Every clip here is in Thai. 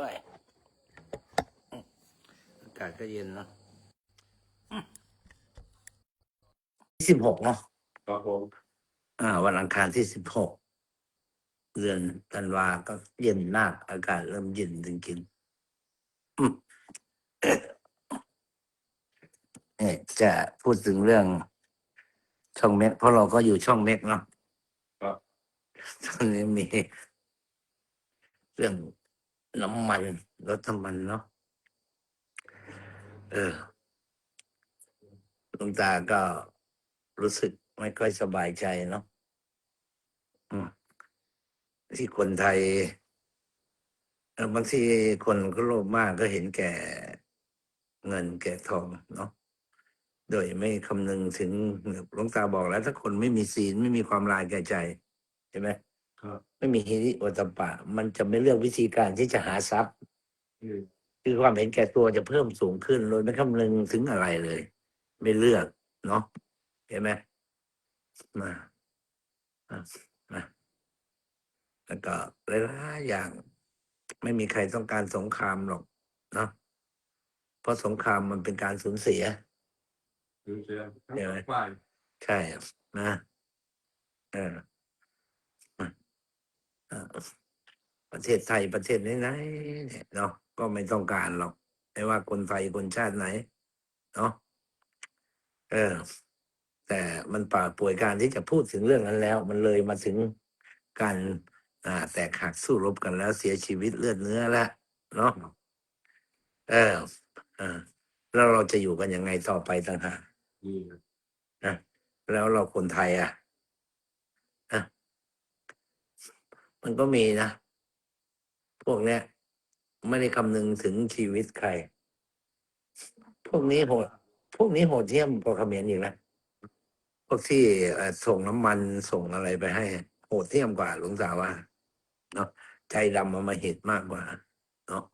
อ้ยอากาศก็เย็นเนาะสิบหกเนาะครับผมอ่า วันอังคารที่สิบหกเดือนธันวาก็เย็นมากอากาศเริ่มเย็นจริงๆอืมเนี่ยจะพูดถึงเรื่องช่องเม็กเพราะเราก็อยู่ช่องเม็กเนาะครับตอนนี้มีเรื่อง น้ำมันรถน้ำมันเนาะเออลวงตาก็รู้สึกไม่ค่อยสบายใจเนาะที่คนไทยบางทีคนก็โลภมากก็เห็นแก่เงินแก่ทองเนาะโดยไม่คำนึงถึงหลวงตาบอกแล้ว ถ้าคนไม่มีศีลไม่มีความลายแก่ใจใช่ไหม ครับ ไม่มีฮิริโอตตปปะ มันจะไม่เลือกวิธีการที่จะหาทรัพย์อืมคือความเห็นแก่ตัวจะเพิ่มสูงขึ้นโดยไม่คำนึงถึงอะไรเลย ไม่เลือกเนาะเห็นไหมมาอะมาแล้วก็หลายๆอย่าง ไม่มีใครต้องการสงครามหรอกเนาะเพราะสงครามมันเป็นการสูญเสีย ดูเสียทั้งเดี๋ยวสอไหมงฝ่าย ใช่นะเอออะอะ ประเทศไทยประเทศไหนๆเนี่ยเนาะก็ไม่ต้องการหรอก ไม่ว่าคนไทยคนชาติไหน เนาะเออ แต่มันป่าป่วยการที่จะพูดถึงเรื่องนั้นแล้ว มันเลยมาถึงการอ่าแตกหักสู้รบกันแล้วเสียชีวิตเลือดเนื้อแล้วเนาะเออเออแล้วเราจะอยู่กันยังไงต่อไปต่างหากนี่นะนะแล้วเราคนไทยอะนะ มันก็มีนะ พวกเนี้ย ไม่ได้คำนึงถึงชีวิตใคร พวกนี้โหด พวกนี้โหดเยี่ยมกว่าเขมรอีกแล้วพวกที่ส่งน้ำมันส่งอะไรไปให้ โหดเยี่ยมกว่าหลวงตาว่าเนาะใจดำมามาเหตุมากกว่า เนาะ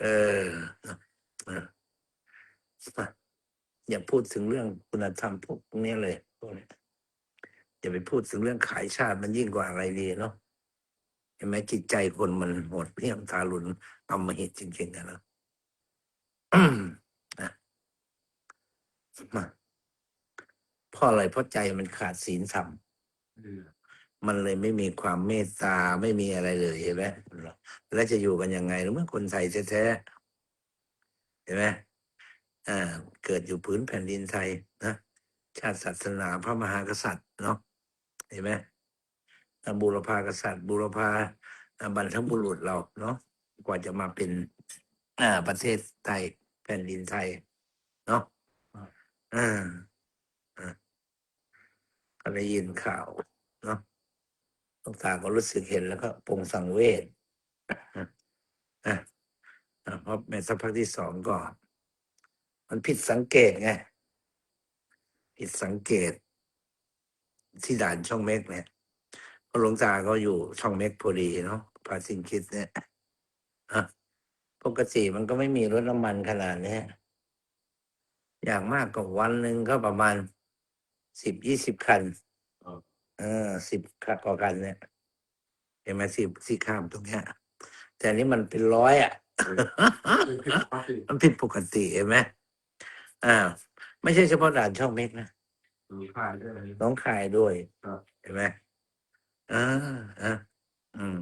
เออเนอะออมาอย่าพูดถึงเรื่องคุณธรรมพวกนี้เลยพวกนี้อย่าไปพูดถึงเรื่องขายชาติมันยิ่งกว่าอะไรดีเนาะ เห็นไหมจิตใจคนมันโหดเหี้ยมทารุณอำมหิตจริงๆอะเนาะนะมาเพราะอะไรเพราะใจมันขาดศีลธรรมนี่นะมันเลยไม่มีความเมตตาไม่มีอะไรเลยเห็นไหมแล้วจะอยู่กันยังไงเมื่อคนไทยแท้ๆเห็นไหมอ่า เกิดอยู่พื้นแผ่นดินไทยนะชาติศาสนาพระมหากษัตริย์เนาะเห็นไหมอ่า บูรพากษัตริย์ บูรพาบรรพบุรุษเราเนาะกว่าจะมาเป็นอาประเทศไทย แผ่นดินไทย เนาะอ่าอ่าก็ได้ยินข่าว เนาะหลวงตาก็รู้สึกเห็นแล้วก็ปงสังเวชอะเพราะแม้สักพักที่สองก็มันผิดสังเกตไงผิดสังเกต ที่ด่านช่องเมกเนี่ยเพราะ หลวงตาก็อยู่ช่องเมกพอดีเนาะพาสิงคิดเนี่ยอะปกติมันก็ไม่มีรถน้ำมันขนาดเนี้ยอย่างมากก็วันหนึ่งก็ประมาณสิบยี่สิบคันเออสิบกว่ากันเนี่ยเห็นไหมสิบที่ข้ามตรงเนี้ย แต่อันนี้มันเป็นร้อยอะเป็นผิดปกติมันผิดปกติเห็นไหมอ่า ไม่ใช่เฉพาะด่านช่องเม็กนะมีค่ายด้วยน้องคายด้วยครับเห็นไหม อ่าอ่าอืม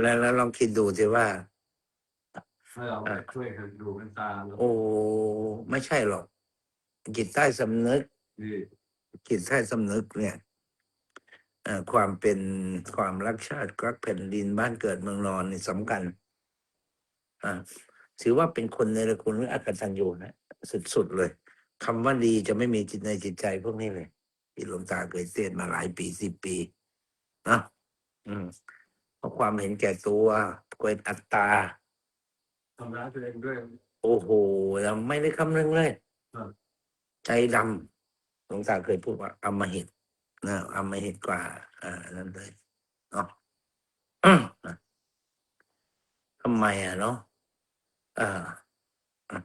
แล้วแล้วลองคิดดูสิว่า ให้เราช่วยกันดูกันตามแล้วโอ้ ไม่ใช่หรอก จิตใต้สำนึก นี่จิตใต้สำนึกเนี่ยเอ่อความเป็นความรักชาติรักแผ่นดินบ้านเกิดเมืองนอนนี่สำคัญอ่าถือว่าเป็นคนในระคุณหรืออักตันยูนะ สุดๆเลยคำว่าดีจะไม่มีจิตในจิตใจพวกนี้เลยที่หลวงตาเคยเทศน์มาหลายปีสิบปี นะอืมเพราะความเห็นแก่ตัวเกิดอัตตาทำร้ายตัวเองด้วย โอ้โหเราไม่ได้คำนึงเลยครับ ใจดำหลวงตาเคยพูดว่าอำมหิตนะอำมหิตกว่า อ่า นั่นเลยเนาะอืมนะทำไมอะเนาะอ่าอะ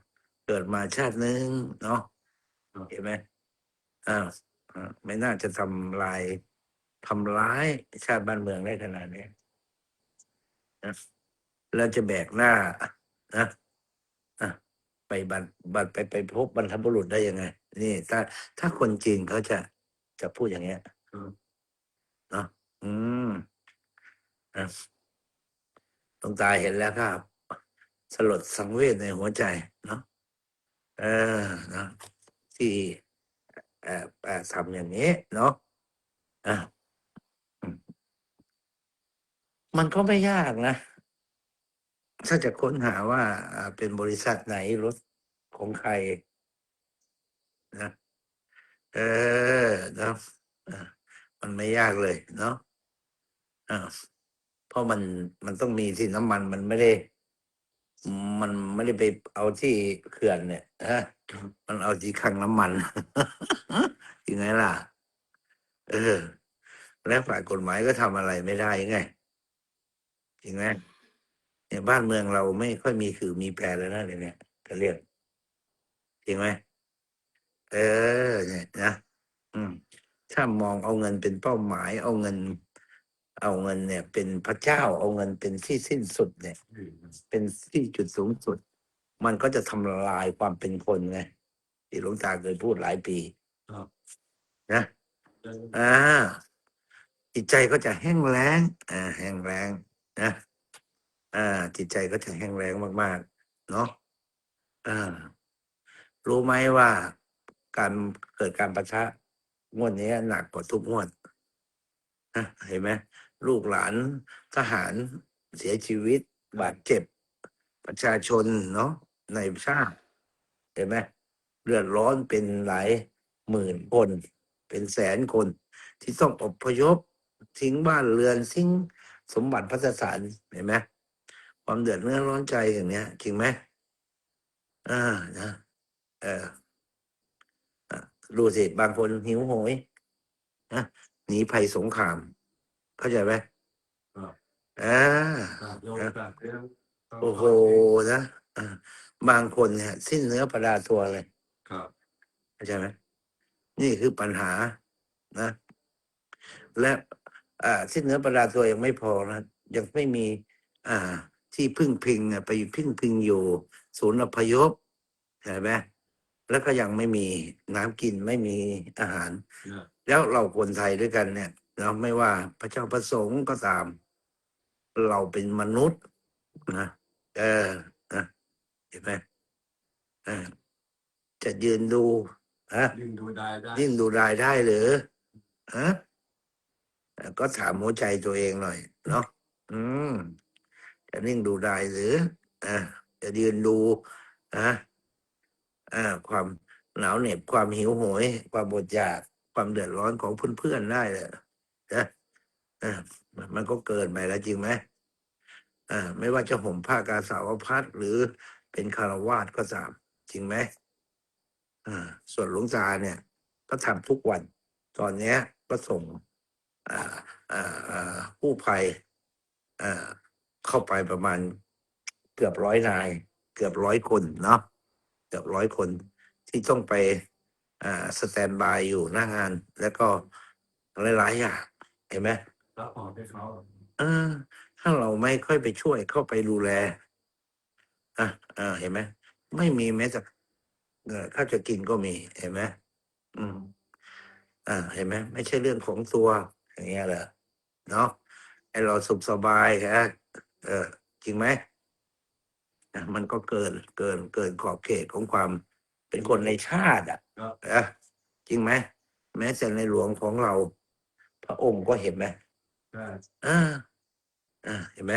เกิดมาชาติหนึ่งเนาะเห็นไหมอ่าอ่าไม่น่าจะทำลาย ทำร้ายชาติบ้านเมืองได้ขนาดนี้นะแล้วจะแบกหน้านะไปบันบันไปไปพบบรรพบุรุษได้ยังไง นี่ ถ้า ถ้าคนจีนเขาจะจะพูดอย่างเงี้ยเนาะอืมอะตรงตาเห็นแล้วครับสลดสังเวชในหัวใจเนาะเออนะที่เอ่อทำอย่างนี้เนาะอะ มันก็ไม่ยากนะ ถ้าจะค้นหาว่าเป็นบริษัทไหนรถของใครนะเออนะมันไม่ยากเลยเนาะอ่าเพราะมันมันต้องมีที่น้ำมันมันไม่ได้ มันไม่ได้ไปเอาที่เขื่อนเนี่ยฮะมันเอาที่คังน้ำมันยังไงล่ะ เออ แล้วฝ่ายกฎหมายก็ทำอะไรไม่ได้ไง จริงไหมเนี่ยบ้านเมืองเราไม่ค่อยมีคือมีแปรแล้วนะเดี๋ยวนี้ก็เรียกจริงไหมเออ เนี่ยนะอืม ถ้ามองเอาเงินเป็นเป้าหมาย เอาเงิน เอาเงินเนี่ย เป็นพระเจ้า เอาเงินเป็นที่สิ้นสุดเนี่ยอืมเป็นที่จุดสูงสุด มันก็จะทำลายความเป็นคนไงที่หลวงตาเคยพูดหลายปีครับ นะเอออ่าจิตใจก็จะแห้งแล้ง อ่า แห้งแล้ง นะอ่า จิตใจก็จะแห้งแล้งมาก ๆ เนาะอ่ารู้ไหมว่าการเกิดการประทะงวดนี้หนักกว่าทุกงวดนะเห็นไหมลูกหลานทหารเสียชีวิต บาดเจ็บ ประชาชนเนาะในชาติเห็นไหมเลือดร้อนเป็นหลายหมื่นคน เป็นแสนคน ที่ต้องอพยพทิ้งบ้านเรือนทิ้ง สมบัติพัสถานเห็นไหมความเดือดเนื้อร้อนใจอย่างเนี้ยจริงไหมอ่านะเอออะดูสิบางคนหิวโหยนะหนีภัยสงคราม เข้าใจไหมครับอ่าครับโยมแบบเรื่องโอ้โหนะอ่าบางคนเนี่ย สิ้นเนื้อประดาตัวเลยครับเข้าใจไหมนี่คือปัญหานะ และ อ่าสิ้นเนื้อประดาตัวยังไม่พอนะยังไม่มี อ่า ที่พึ่งพิงอะไปพึ่งพิงอยู่ ศูนย์อพยพเห็นไหมแล้วก็ยังไม่มีน้ำกินไม่มีอาหารเนี่ยแล้วเราคนไทยด้วยกันเนี่ยเราไม่ว่าพระเจ้าประสงค์ก็ตาม เราเป็นมนุษย์นะเออนะเห็นไหมเออจะยืนดูฮะยิ่งดูได้ได้ยิ่งดูรายได้หรือฮะเอ่อ ก็ถามหัวใจตัวเองหน่อย เนาะอืม จะนิ่งดูได้หรืออ่าจะยืนดูอะอ่า ความหนาวเหน็บความหิวโหย ความบดอยากความเดือดร้อนของเพื่อนๆได้เลยนะอ่ามันก็เกินไปแล้วจริงไหมอ่า ไม่ว่าจะห่มผ้ากาสาวพัดหรือเป็นคารวาสก็ตาม จริงไหมอ่า ส่วนหลวงตาเนี่ย ก็ทำทุกวัน ตอนเนี้ยก็ส่ง ผู้ภัยอ่าเข้าไปประมาณเกือบร้อยนาย เกือบร้อยคนเนาะเกือบร้อยคนที่ต้องไปอ่าสแตนบายอยู่หน้างาน แล้วก็หลายๆอย่างเห็นไหมรับออกให้เขาเออถ้าเราไม่ค่อยไปช่วยเข้าไปดูแลอะอ่าเห็นไหมไม่มีแม้แต่เออข้าวจะกินก็มี เห็นไหมอืม อ่า เห็นไหมไม่ใช่เรื่องของตัว อย่างเงี้ยเหรอเนาะไอเราสุขสบายฮะเออจริงไหมอะมันก็เกินเกินเกินขอบเขตของความเป็นคนในชาติ อะครับเออจริงไหมแม้แต่ในหลวงของเรา พระองค์ก็เห็นไหมใช่อ่าอ่าเห็นไหม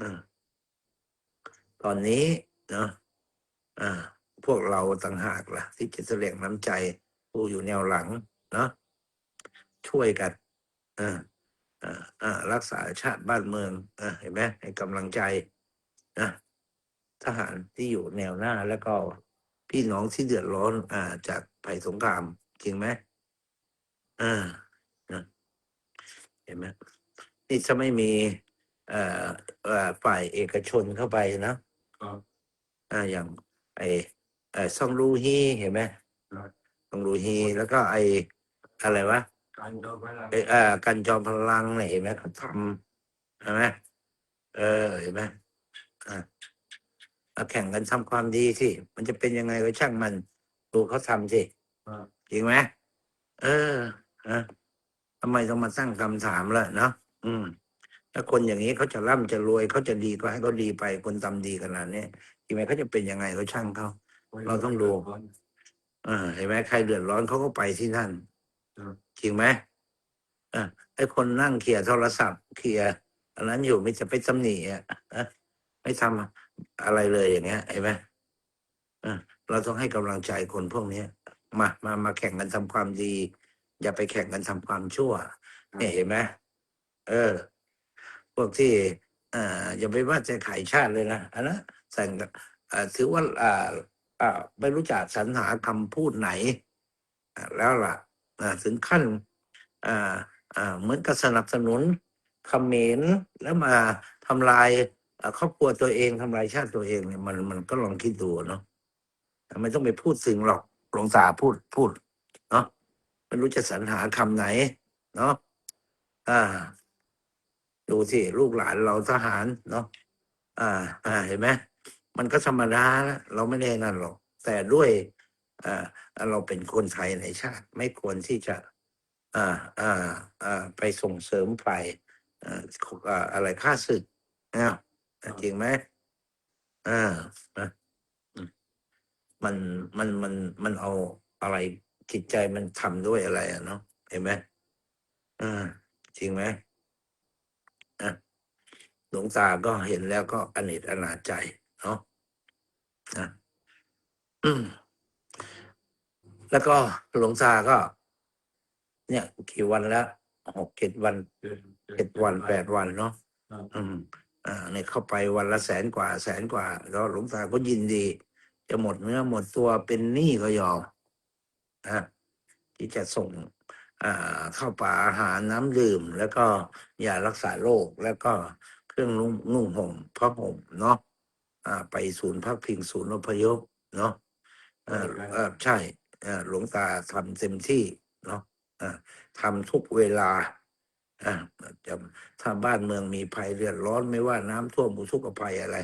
อ่าตอนนี้เนาะอ่า พวกเราต่างหากล่ะ ที่จะแสดงน้ำใจ ผู้อยู่แนวหลัง เนาะช่วยกัน อ่าอ่าอ่ารักษาชาติบ้านเมืองอ่าเห็นไหมให้กำลังใจนะทหารที่อยู่แนวหน้าแล้วก็พี่น้องที่เดือดร้อน อ่า จากภัยสงครามจริงไหมอ่านะเห็นไหมนี่ถ้าไม่มีเอ่อเอ่อฝ่ายเอกชนเข้าไปนะครับอ่าอย่าง ไอไอซองรูฮีเห็นไหมครับ ซองรูฮีแล้วก็ไออะไรวะ การโดนเวลาไอเอ่อกันจอมพลังเนี่ยเห็นไหมเขาทำเห็นไหมเออเห็นไหมอะเอาแข่งกันทำความดีสิมันจะเป็นยังไงก็ช่างมัน ดูเขาทำสิครับจริงไหมเอออะทำไมต้องมาตั้งคำถามล่ะเนาะอืม ถ้าคนอย่างนี้เขาจะร่ำจะรวยเขาจะดีก็ให้เขาดีไปคนทำดีขนาดนี้จริงไหมเขาจะเป็นยังไงก็ช่างเขาเราต้องดูเออเห็นไหมใครเดือดร้อนเขาก็ไปที่นั่นครับ จริงไหมอะไอ้คนนั่งเคลียร์โทรศัพท์เคลียร์อันนั้นอยู่ไม่จะไปตำหนิอะอะไม่ทำอะไรเลยอย่างเงี้ยเห็นไหมอะเราต้องให้กำลังใจคนพวกเนี้ยมามามาแข่งกันทำความดี อย่าไปแข่งกันทำความชั่วเนี่ยเห็นไหมเออ พวกที่อ่าอย่าไปว่าจะขายชาติเลยนะอันนั้นแต่งอ่าถือว่าอ่าอ่าไม่รู้จักสรรหาคำพูดไหนอ่าแล้วล่ะอ่า ถึงขั้นเหมือนกับสนับสนุนคเขมรแล้วมาทำลายครอบครัวตัวเองทำลายชาติตัวเองเนี่ยมันมันก็ลองคิดดูเนาะไม่ต้องไปพูดถึงหรอกหลวงตาพูดพูดเนาะไม่รู้จะสรรหาคำไหน เนาะอ่า ดูสิลูกหลานเราทหารเนาะอ่า อ่าเห็นไหมมันก็ธรรมดาเราไม่ได้นั่นหรอก แต่ด้วย เราเป็นคนไทยในชาติ ไม่ควรที่จะอ่าอ่าอ่าไปส่งเสริมฝ่ายอ่าอ่าอะไรค่าศึกนะจริงไหมอ่ามันมันมันมันเอาอะไรจิตใจมันทำด้วยอะไรอะเนาะเห็นไหมอ่าจริงไหมอะหลวงตาก็เห็นแล้วก็อเนจอนาจใจเนาะอืม แล้วก็หลวงตาก็ เนี่ยกี่วันแล้วหกเจ็ดวันเจ็ดวันแปดวันเนาะครับอืม อ่าเนี่ยเข้าไปวันละแสนกว่า แสนกว่า แล้วหลวงตาก็ยินดี จะหมดเนื้อหมดตัวเป็นหนี้ก็ยอมนะที่จะส่ง อ่าข้าวปลาอาหารน้ำดื่ม แล้วก็ยารักษาโรคแล้วก็เครื่องนุ่งนุ่งห่มผ้าห่มเนาะอ่า ไปศูนย์พักพิงศูนย์อพยพเนาะเออเออใช่เออ หลวงตาทำเต็มที่เนาะทำทุกเวลาจะถ้าบ้านเมืองมีภัยเดือดร้อนไม่ว่าน้ำท่วมอุทกภัยอะไร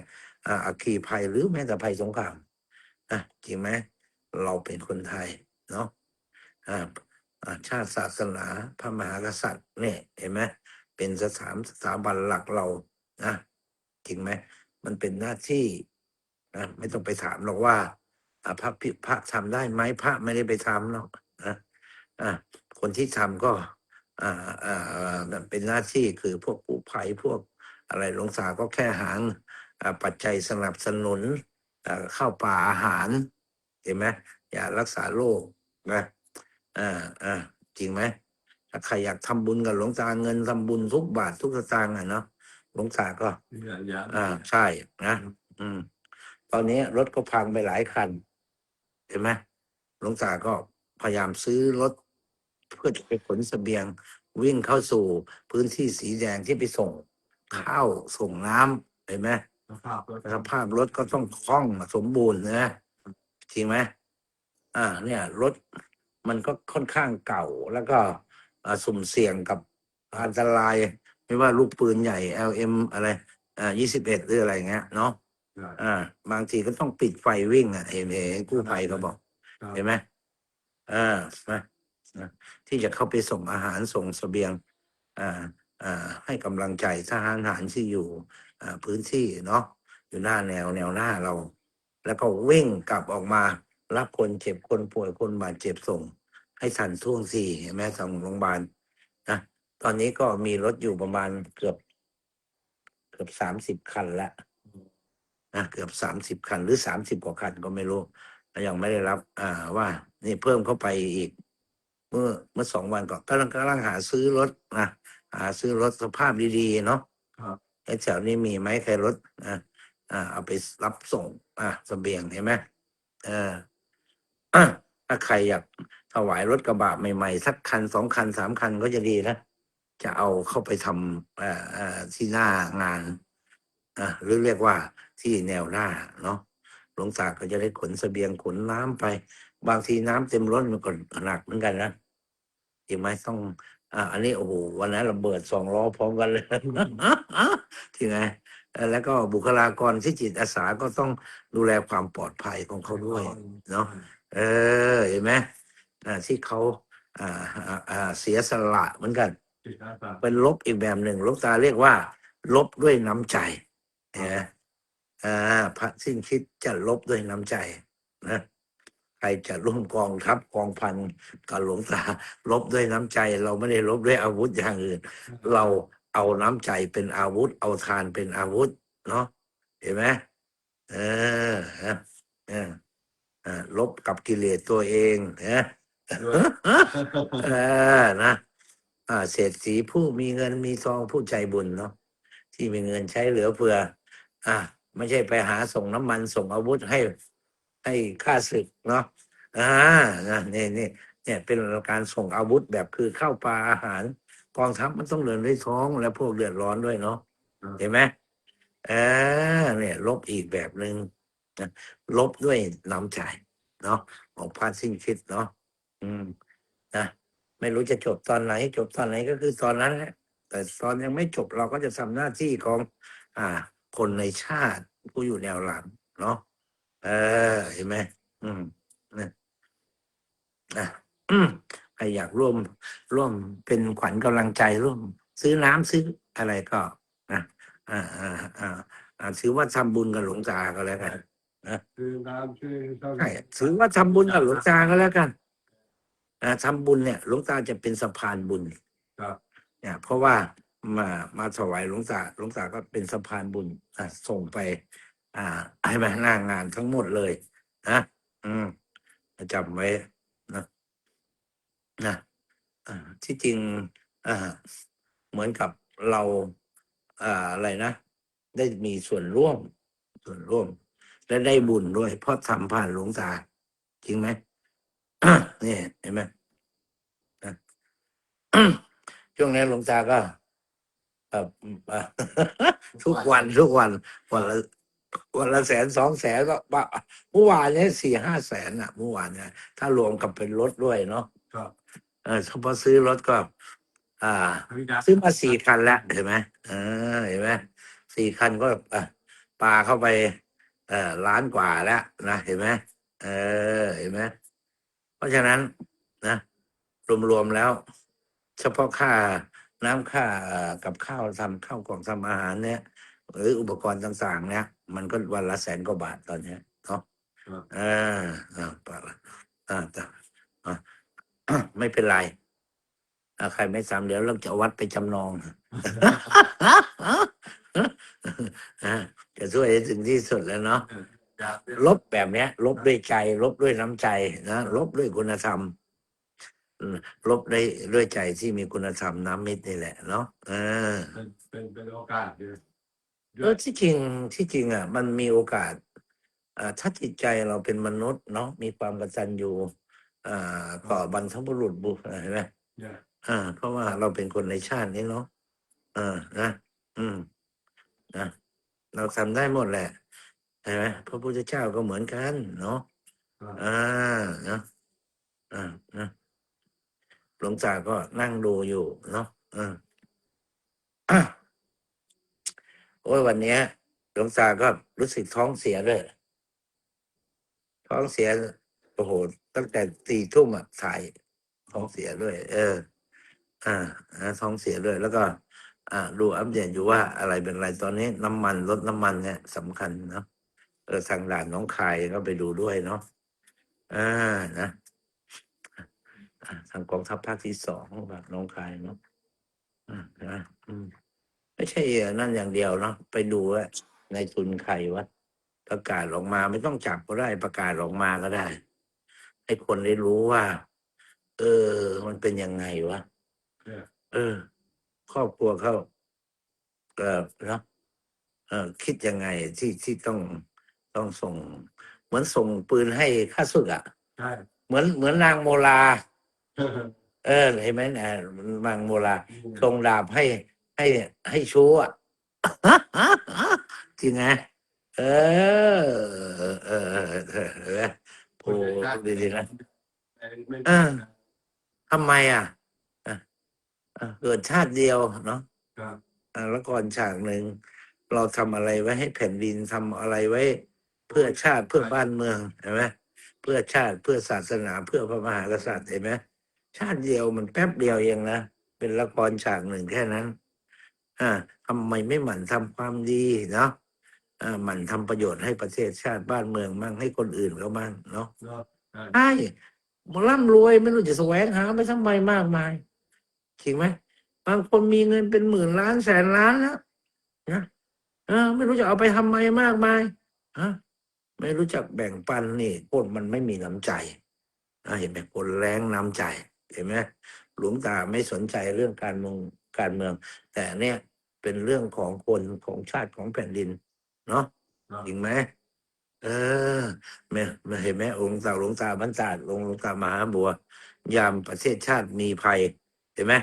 อาคคีภัยหรือแม้แต่ภัยสงครามจริงไหมเราเป็นคนไทยเนาะชาติศาสนาพระมหากษัตริย์เนี่ยเห็นไหมเป็นสถาสถาบันหลักเรานะจริงไหมมันเป็นหน้าที่นะไม่ต้องไปถามหรอกว่า พระพิพระทำได้ไหมพระไม่ได้ไปทำหรอกนะอ่าคนที่ทำก็อ่าอ่าอ่าเป็นหน้าที่คือพวกผู้ภัยพวกอะไรหลวงตาก็แค่หางอ่าปัจจัยสนับสนุนอ่าข้าวปลาอาหารเห็นไหมยารักษาโรคนะอ่าอ่าจริงไหมถ้าใครอยากทำบุญกับหลวงตาเงินทำบุญทุกบาททุกสตางค์อะเนาะหลวงตาก็อย่าอย่าอ่าใช่นะ อืม ตอนนี้รถก็พังไปหลายคัน เห็นไหมหลวงตาก็พยายามซื้อรถเพื่อจะไปขนเสบียง วิ่งเข้าสู่พื้นที่สีแดงที่ไปส่งข้าวส่งน้ำเห็นไหมสภาพรถสภาพรถก็ต้องคล่องสมบูรณ์นะจริงไหมอ่า เนี่ย รถมันก็ค่อนข้างเก่าแล้วก็อ่าสุ่มเสี่ยงกับอันตราย ไม่ว่าลูกปืนใหญ่ LM อะไรอ่า21หรืออะไรเงี้ยเนาะ อ่า บางทีก็ต้องปิดไฟวิ่งอะเห็นเห็นกู้ภัยเขาบอกครับเห็นไหมอ่านะนะที่จะเข้าไปส่งอาหารส่งเสบียง อ่า อ่า ให้กำลังใจทหารทหารที่อยู่ อ่า พื้นที่เนาะอยู่หน้าแนวแนวหน้าเรา แล้วก็วิ่งกลับออกมา รับคนเจ็บคนป่วยคนบาดเจ็บส่ง ให้ทันท่วงทีเห็นไหมทางโรงพยาบาลนะตอนนี้ก็มีรถอยู่ประมาณเกือบ เกือบสามสิบคันละ นะเกือบสามสิบคันหรือสามสิบกว่าคันก็ไม่รู้ยังไม่ได้รับ อ่าว่า นี่เพิ่มเข้าไปอีก เมื่อเมื่อสองวันก่อนกำลังกำลังหาซื้อรถนะหาซื้อรถสภาพดีๆเนาะครับไอ้แถวนี้มีไหมใครรถอ่าอ่าเอาไปรับส่ง อ่าเสบียงเห็นไหมเอออะถ้าใครอยากถวายรถกระบะใหม่ๆ สักคันสองคันสามคันก็จะดีนะ จะเอาเข้าไปทำอ่าอ่าที่หน้างาน อะหรือเรียกว่าที่แนวหน้าเนาะหลวงตาก็จะได้ขนเสบียงขนน้ำไป บางทีน้ำเต็มรถมันก็หนักเหมือนกันนะจริงไหมต้องอ่าอันนี้โอ้โหวันนั้นระเบิดสองล้อพร้อมกันเลยจริงไหมเอ่อแล้วก็บุคลากรที่จิตอาสาก็ต้องดูแลความปลอดภัยของเขาด้วย เนาะเออเห็นไหมอ่าที่เขาอ่าอ่าอ่าเสียสละเหมือนกันจิตอาสาเป็นลบอีกแบบหนึ่งลบตาเรียกว่า ลบด้วยน้ำใจ นะอ่าพระสิ้นคิดจะลบด้วยน้ำใจนะใครจะร่วมกองทัพกองพันกับหลวงตาลบด้วยน้ำใจ เราไม่ได้ลบด้วยอาวุธอย่างอื่น เราเอาน้ำใจเป็นอาวุธ เอาทานเป็นอาวุธ เนาะเห็นไหมเออเออเออเออลบกับกิเลสตัวเองนะด้วยเออนะอ่าเศรษฐีผู้มีเงินมีทองผู้ใจบุญเนาะที่มีเงินใช้เหลือเฟือ อ่าไม่ใช่ไปหาส่งน้ำมันส่งอาวุธให้ ให้ข้าศึกเนาะอ่านะนี่นี่เนี่ยเป็นการส่งอาวุธแบบคือข้าวปลาอาหารกองทัพมันต้องเดินด้วยท้องและพวกเดือดร้อนด้วยเนาะเห็นไหมเออเนี่ยลบอีกแบบหนึ่งนะลบด้วยน้ำใจเนาะของพระสิ้นคิดเนาะอืมนะไม่รู้จะจบตอนไหน จบตอนไหนก็คือตอนนั้นแหละแต่ตอนยังไม่จบเราก็จะทำหน้าที่ของ อ่า คนในชาติผู้อยู่แนวหลังเนาะเออเห็นไหมอืมนะนะอืมใครอยากร่วมร่วมเป็นขวัญกำลังใจร่วม ซื้อน้ำซื้ออะไรก็นะอ่าอ่าอ่าอ่าถือว่าทำบุญกับหลวงตาก็แล้วกันคือน้ำคือเท่าใช่ถือว่าทำบุญกับหลวงตาก็แล้วกันอ่าทำบุญเนี่ยหลวงตาจะเป็นสะพานบุญครับเนี่ยเพราะว่า มามาถวายหลวงตาหลวงตาก็เป็นสะพานบุญอะส่งไป อ่า ให้มาหน้างานทั้งหมดเลยนะอืมจำไว้นะนะอ่าที่จริงอ่าเหมือนกับเราอ่าอะไรนะ ได้มีส่วนร่วม ส่วนร่วม และได้บุญด้วย เพราะทำผ่านหลวงตา จริงไหมนี่เห็นไหมช่วงนี้หลวงตาก็ เอ่ออะทุกวันทุกวัน วันละวันละแสนสองแสนก็บะเมื่อวานเนี้สี่ห้าแสนอะเมื่อวานเนี่ยถ้ารวมกับเป็นรถด้วยเนาะครับ เออเฉพาะซื้อรถก็ อ่าวิดาซื้อมาสี่คันแล้วเห็นไหมเออเห็นไหมสี่คันก็อะปาเข้าไป เอ่อล้านกว่าแล้วนะเห็นไหมเออเห็นไหมเพราะฉะนั้นนะรวมๆแล้ว เฉพาะค่า น้ำค่าเอ่อกับข้าวทำข้าวกล่องทำอาหารเนี่ยหรืออุปกรณ์ต่างๆ เนี่ยมันก็วันละแสนกว่าบาทตอนเนี้ยเนาะครับอ่าอ่าปะละอ่าแต่อ่าไม่เป็นไรอ่าใครไม่ทำเดี๋ยวเราจะเอาวัดไปจำนองอ่าจะช่วยให้ถึงที่สุดแล้วเนาะอยากลบแบบเนี้ย ลบด้วยใจ ลบด้วยน้ำใจนะลบด้วยคุณธรรมอืม ลบด้วยด้วยใจที่มีคุณธรรมน้ำมิตรนี่แหละเนาะเออเป็นเป็นเป็นโอกาสดีเออที่จริงที่จริงอะ มันมีโอกาสอ่าถ้าจิตใจเราเป็นมนุษย์เนาะมีความกตัญญูอ่าต่อบรรพบุรุษบุเห็นไหมเนี่ยอ่า เพราะว่าเราเป็นคนในชาตินี้เนาะเออนะอืมนะเราทำได้หมดแหละเห็นไหมพระพุทธเจ้าก็เหมือนกัน เนาะครับอ่านะอ่านะ หลวงตาก็นั่งดูอยู่เนาะอ่าอะโอ้ยวันนี้หลวงตาก็รู้สึกท้องเสียด้วยท้องเสียโอ้โหตั้งแต่ตีทุ่มอะถ่ายท้องเสียด้วย เอออ่าอ่าท้องเสียด้วย แล้วก็ อ่าดูอัปเดตอยู่ว่าอะไรเป็นอะไรตอนนี้ น้ำมันลดน้ำมันเนี่ยสำคัญเนาะเออทางด่านน้องคายก็ไปดูด้วยเนาะอ่านะ ทางกองทัพภาคที่สองแบบน้องคายเนาะอ่านะอืมไม่ใช่นั่นอย่างเดียวเนาะไปดูว่าในทุนใครวะประกาศออกมาไม่ต้องจับก็ได้ประกาศออกมาก็ได้ ให้คนได้รู้ว่า เออ มันเป็นยังไงวะเนี่ยเออ ครอบครัวเขาเออเนาะเออคิดยังไงที่ที่ต้องต้องส่ง เหมือนส่งปืนให้ข้าศึกอะใช่เหมือนเหมือนนางโมลา เออเห็นไหมนะนางโมลาทรงดาบให้ ให้ให้ชู้อะจริงไงเออเออเออเออ เออเออโอ้ดีๆนะไม่เออทำไมอะอะอะเกิดชาติเดียวเนาะครับอะแล้วก่อนฉากหนึ่งเราทำอะไรไว้ให้แผ่นดินทำอะไรไว้ เพื่อชาติเพื่อบ้านเมืองเห็นไหมเพื่อชาติเพื่อศาสนาเพื่อพระมหากษัตริย์เห็นไหม ชาติเดียวมันแป๊บเดียวเองนะ เป็นละครฉากหนึ่งแค่นั้น อ่าทำไมไม่หมั่นทำความดีเนาะอ่าหมั่นทำประโยชน์ให้ประเทศชาติบ้านเมืองมั่งให้คนอื่นเขาบ้างเนาะเนาะใช่ใช่มันร่ำรวยไม่รู้จะแสวงหาไปทำไมมากมายจริงไหมบางคนมีเงินเป็นหมื่นล้านแสนล้านแล้วนะเออ ไม่รู้จะเอาไปทำไมมากมายฮะไม่รู้จักแบ่งปันนี่คนมันไม่มีน้ำใจนะเห็นไหมคนแรงน้ำใจ เห็นไหมหลวงตาไม่สนใจเรื่องการเมืองการเมือง แต่เนี่ยเป็นเรื่องของคนของชาติของแผ่นดิน เนาะเนาะจริงไหมเออแม่แม่เห็นไหมองค์เต่าหลวงตาบรรดาหลวงหลวงตามหาบัว ยามประเทศชาติมีภัย เห็นไหม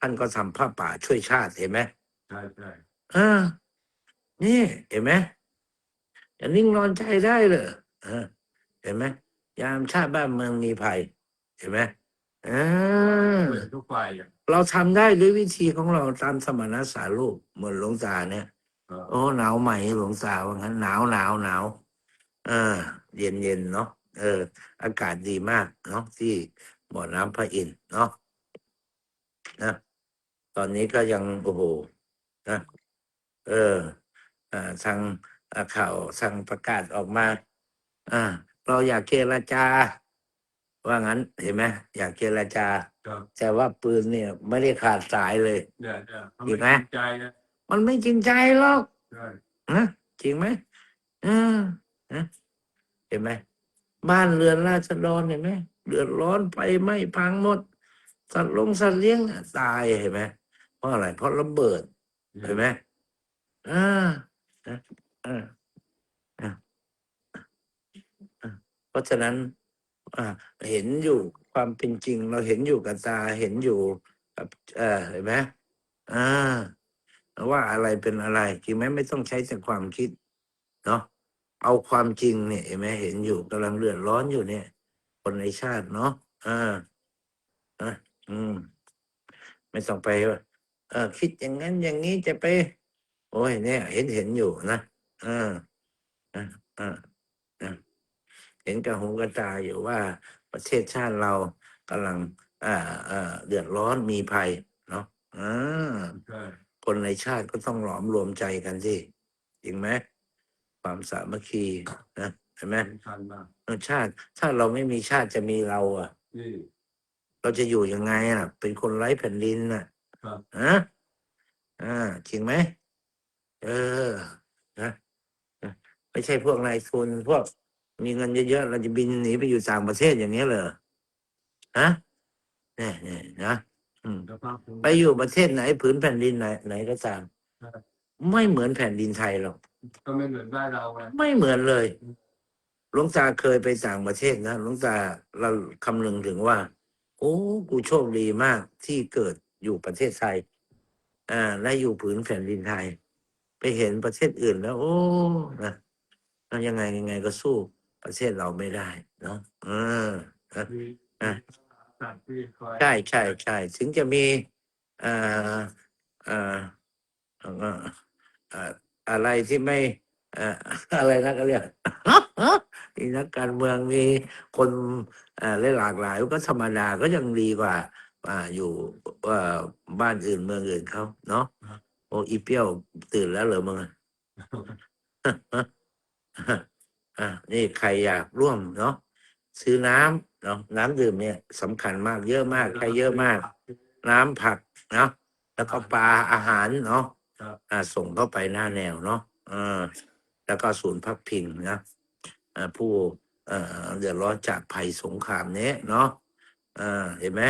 ท่านก็ทำผ้าป่าช่วยชาติเห็นไหมใช่ใช่เออนี่ เห็นไหมอย่านิ่งนอนใจได้เลยเออเห็นไหมยามชาติบ้านเมืองมีภัย เห็นไหมเออเหมือนทุกฝ่ายอะเราทำได้ด้วยวิธีของเราตามสมณสารูปเหมือนหลวงตาเนี่ย เออโอ้หนาวไหมหลวงตาว่างั้นหนาวหนาวหนาวเออ เย็นเย็นเนาะเออ อากาศดีมากเนาะที่บ่อน้ำพระอินทร์เนาะนะตอนนี้ก็ยังโอ้โหนะเอออ่าทางอ่าข่าวทางประกาศออกมา อ่า เราอยากเจรจา ว่างั้นเห็นไหมอยากเจรจา ครับ แต่ว่าปืนเนี่ย ไม่ได้ขาดสายเลย เนี่ยเนี่ยอีกไหมใจนะมันไม่จริงใจหรอกใช่นะจริงไหมเออนะเห็นไหมบ้านเรือนราษฎรเห็นไหมเดือดร้อนไฟไหม้พังหมด สัตว์ลงสัตว์เลี้ยงอะตายเห็นไหมเพราะอะไร เพราะระเบิด เห็นไหมอ่าอ่าอ่าอ่าอ่าเพราะฉะนั้นอ่า เห็นอยู่ความเป็นจริง เราเห็นอยู่กับตาเห็นอยู่กับเออเห็นไหมอ่าว่าอะไรเป็นอะไรจริงไหมไม่ต้องใช้แต่ความคิดเนาะเอาความจริงเนี่ยเห็นไหมเห็นอยู่กำลังเดือดร้อนอยู่เนี่ย คนในชาติเนาะอ่าอะอืม ไม่ต้องไปว่าเออคิดอย่างนั้นอย่างนี้จะไป โอ้ยเนี่ย เห็นเห็นอยู่นะอ่าอ่าอ่า เห็นกับหูกับตาอยู่ว่าประเทศชาติเรากำลังอ่าอ่าเดือดร้อนมีภัยเนาะอ่าใช่คนในชาติก็ต้องหลอมรวมใจกันสิจริงไหมความสามัคคีนะเห็นไหมสำคัญมากเออชาติ ถ้าเราไม่มีชาติจะมีเรา อะนี่เราจะอยู่ยังไงอะ เป็นคนไร้แผ่นดินน่ะครับฮะอ่าจริงไหมเออนะนะไม่ใช่พวกนายทุนพวก มีเงินเยอะๆเราจะบินหนีไปอยู่ต่างประเทศอย่างนี้เหรอฮะเนี่ยเนี่ยนะอืมแล้วภาคภูมิไปอยู่ประเทศไหนผืนแผ่นดินไหนไหนก็ตามใช่ไม่เหมือนแผ่นดินไทยหรอกก็ไม่เหมือนบ้านเราไงไม่เหมือนเลยหลวงตาเคยไปต่างประเทศนะหลวงตาเราคำนึงถึงว่า โอ้กูโชคดีมากที่เกิดอยู่ประเทศไทย อ่า และอยู่ผืนแผ่นดินไทย ไปเห็นประเทศอื่นแล้ว โอ้นะแล้วยังไงยังไงก็สู้ ประเทศเราไม่ได้เนาะเออนะมีอะสัตว์ที่คอยใช่ใช่ใช่ถึงจะมีเอ่อเอ่อเอ่อเอ่ออะไรที่ไม่เอ่ออะไรนะก็เรียกมีนักการเมืองมีคนเอ่อหลากหลายก็ธรรมดาก็ยังดีกว่าอ่าอยู่เอ่อบ้านอื่นเมืองอื่นเขาเนาะโอ้อีเปี้ยวตื่นแล้วเหรอมึง อะอะนี่ใครอยากร่วมเนาะซื้อน้ำเนาะน้ำดื่มเนี่ยสำคัญมากเยอะมากใช้เยอะมาก น้ำผักเนาะแล้วก็ปลาอาหารเนาะครับอ่าส่งเข้าไปหน้าแนวเนาะเออแล้วก็ศูนย์พักพิงนะอ่าผู้เอ่อเดือดร้อนจากภัยสงครามเนี้ยเนาะอ่าเห็นไหม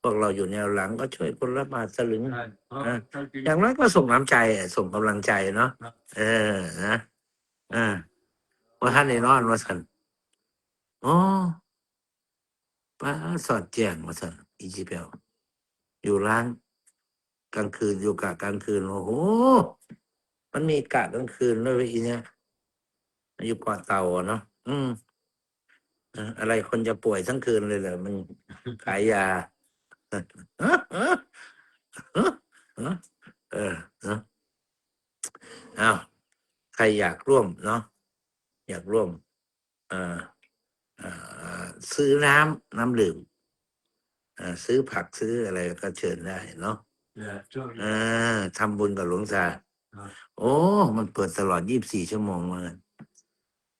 พวกเราอยู่แนวหลังก็ช่วยคนละบาทสลึงใช่เพราะอะถ้าจริงอย่างน้อยก็ส่งน้ำใจอะส่งกำลังใจเนาะครับเออนะอ่า ว่าท่านในนอนว่าสันอ๋อป้าสอดแจ้งว่าสันอีจีเปลอยู่ร้านกลางคืนอยู่กะกลางคืน โอ้โห มันมีกะกลางคืนด้วยเวยอีเนี่ยอยู่เกาะเต่าเนาะอืมเอ่ออะไรคนจะป่วยทั้งคืนเลยเหรอมันขายยาเออเนาะอ้าวใครอยากร่วมเนาะ อยากร่วมเอ่อเอ่อซื้อน้ำน้ำดื่มเอ่อซื้อผักซื้ออะไรก็เชิญได้เนาะเนี่ยช่วงเออทำบุญกับหลวงตาครับโอ้ มันเปิดตลอดยี่บสี่ชั่วโมงเลย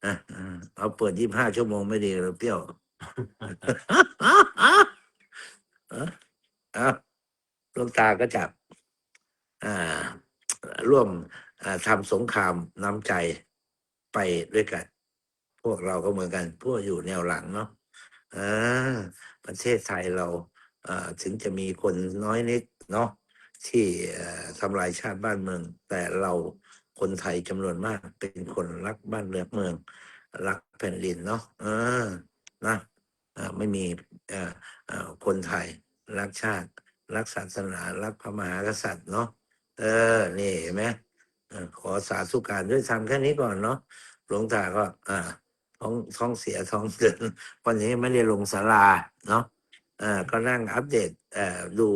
อะอะเอาเปิดยี่บห้าชั่วโมงไม่ดีเราเปรี้ยวเอาหลวงตาก็จับอ่าร่วมอ่าทำสงครามน้ำใจ ไปด้วยกัน พวกเราก็เหมือนกัน พวกอยู่แนวหลังเนาะอ่าประเทศไทยเราอ่าถึงจะมีคนน้อยนิดเนาะที่ทำลายชาติบ้านเมือง แต่เราคนไทยจำนวนมากเป็นคนรักบ้านเรือนเมือง รักแผ่นดินเนาะเออนะอ่าไม่มีอ่อเอ่อคนไทยรักชาติ รักศาสนา รักพระมหากษัตริย์เนาะเออ นี่เห็นไหม ขอสาธุการด้วยทำแค่นี้ก่อนเนาะหลวงตาก็อ่าท้องท้องเสียท้องเดินวันนี้ไม่ได้ลงศาลาเนาะอ่าก็นั่งอัปเดตเอ่อดู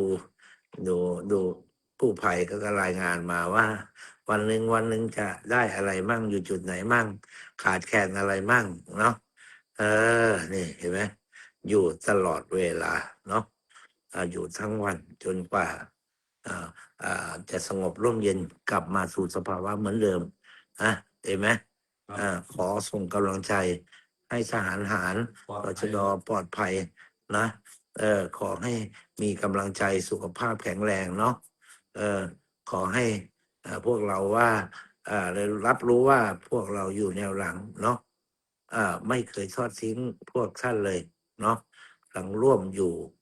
ดูดูกู้ภัยก็รายงานมาว่า วันหนึ่งวันหนึ่งจะได้อะไรมั่งอยู่จุดไหนมั่ง ขาดแคลนอะไรมั่งเนาะเออนี่เห็นไหมอยู่ตลอดเวลาเนาะออยู่ทั้งวันจนกว่า จะสงบร่มเย็นกลับมาสู่สภาวะเหมือนเดิมนะเห็นไหมอ่าขอส่งกำลังใจให้ทหารหารปลอดตภัยชดปลอดภัยนะเออขอให้มีกำลังใจสุขภาพแข็งแรงเนาะเออขอให้อ่าพวกเราว่าอ่าได้รับรู้ว่าพวกเราอยู่แนวหลังเนาะอ่าไม่เคยทอดทิ้งพวกท่านเลยเนาะหลังร่วมอยู่อ่า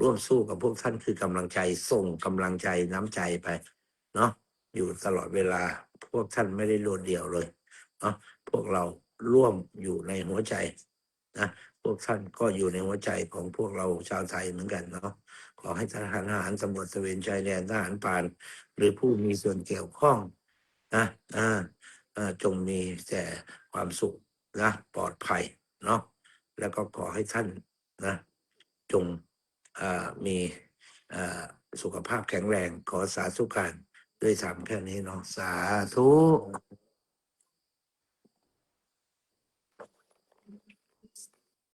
ร่วมสู้กับพวกท่านคือกำลังใจส่งกำลังใจน้ำใจไปเนาะอยู่ตลอดเวลาพวกท่านไม่ได้โดดเดี่ยวเลยเนาะพวกเราร่วมอยู่ในหัวใจนะพวกท่านก็อยู่ในหัวใจของพวกเราชาวไทยเหมือนกันเนาะขอให้ทหารทหารตำรวจตะเวนชายแดนทหารป่าน หรือผู้มีส่วนเกี่ยวข้องนะอ่าจงมีแต่ความสุขนะปลอดภัยเนาะแล้วก็ขอให้ท่านนะ จง มีสุขภาพแข็งแรงขอสาธุการด้วยสามแค่นี้เนาะสาธุ